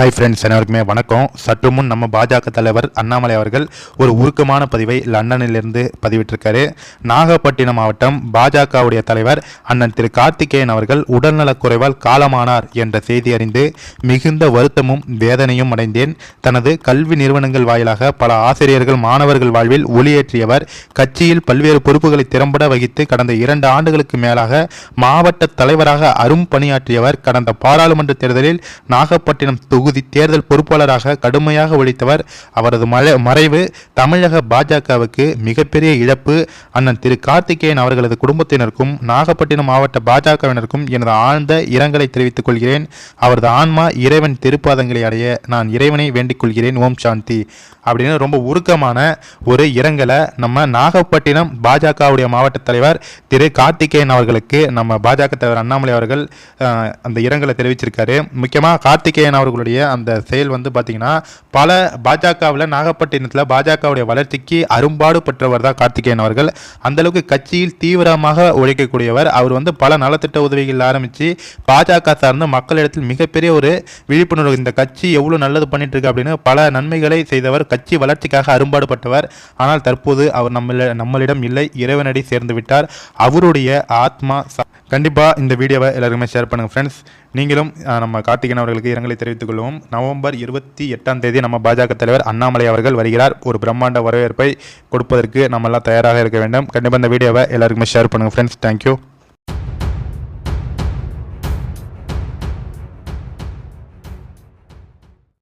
Hi friends அனைவருக்குமே வணக்கம். சற்று முன் நம்ம பாஜக தலைவர் அண்ணாமலை அவர்கள் ஒரு உருக்கமான பதிவை லண்டனிலிருந்து பதிவிட்டிருக்காரு. நாகப்பட்டினம் மாவட்டம் பாஜகவுடைய தலைவர் அண்ணன் திரு கார்த்திகேயன் அவர்கள் உடல்நலக் குறைவால் காலமானார் என்ற செய்தி அறிந்து மிகுந்த வருத்தமும் வேதனையும் அடைந்தேன். தனது கல்வி நிறுவனங்கள் வாயிலாக பல ஆசிரியர்கள் மாணவர்கள் வாழ்வில் ஒளியேற்றியவர் கட்சியில் பல்வேறு பொறுப்புகளை திறம்பட வகித்து கடந்த இரண்டு ஆண்டுகளுக்கு மேலாக மாவட்ட தலைவராக அரும் பணியாற்றியவர் கடந்த பாராளுமன்ற தேர்தலில் நாகப்பட்டினம் தொகுதி தேர்தல் பொறுப்பாளராக கடுமையாக உழைத்தவர் அவரது மறைவு தமிழக பாஜகவுக்கு மிகப்பெரிய இழப்பு. அண்ணன் திரு கார்த்திகேயன் அவர்களது குடும்பத்தினருக்கும் நாகப்பட்டினம் மாவட்ட பாஜகவினருக்கும் எனது ஆழ்ந்த இரங்கலை தெரிவித்துக் கொள்கிறேன். அவரது ஆன்மா இறைவன் திருப்பாதங்களை அடைய நான் இறைவனை வேண்டிக் கொள்கிறேன். ஓம் சாந்தி. அப்படின்னு ரொம்ப உருக்கமான ஒரு இரங்கலை நம்ம நாகப்பட்டினம் பாஜகவுடைய மாவட்ட தலைவர் திரு கார்த்திகேயன் அவர்களுக்கு நம்ம பாஜக தலைவர் அண்ணாமலை அவர்கள் அந்த இரங்கலை தெரிவிச்சிருக்காரு. முக்கியமாக கார்த்திகேயன் அவர்களுடைய அந்த செயல் வந்து பார்த்தீங்கன்னா பல பாஜகவில் நாகப்பட்டினத்தில் பாஜகவுடைய வளர்ச்சிக்கு அரும்பாடு பெற்றவர் தான் கார்த்திகேயன் அவர்கள். அந்த அளவுக்கு கட்சியில் தீவிரமாக உழைக்கக்கூடியவர் அவர் வந்து பல நலத்திட்ட உதவிகள் ஆரம்பித்து பாஜக சார்ந்த மக்களிடத்தில் மிகப்பெரிய ஒரு விழிப்புணர்வு இந்த கட்சி எவ்வளோ நல்லது பண்ணிட்டு இருக்கு அப்படின்னு பல நன்மைகளை செய்தவர் கட்சி வளர்ச்சிக்காக அரும்பாடுபட்டவர் ஆனால் தற்போது அவர் நம்மள நம்மளிடம் இல்லை இறைவனடி சேர்ந்து விட்டார். அவருடைய ஆத்மா கண்டிப்பாக கண்டிப்பா இந்த வீடியோவை எல்லாருக்குமே ஷேர் பண்ணுங்க ஃப்ரெண்ட்ஸ் நீங்களும் நம்ம கார்த்திகேயன் அவர்களுக்கு இரங்கலை தெரிவித்துக் நிகழ்வும் நவம்பர் இருபத்தி எட்டாம் தேதி நம்ம பாஜக தலைவர் அண்ணாமலை அவர்கள் வருகிறார். ஒரு பிரம்மாண்ட வரவேற்பை கொடுப்பதற்கு நம்ம எல்லாம் தயாராக இருக்க வேண்டும். கண்டிப்பாக இந்த வீடியோவை எல்லாருக்குமே ஷேர் பண்ணுங்கள் ஃப்ரெண்ட்ஸ் தேங்க்யூ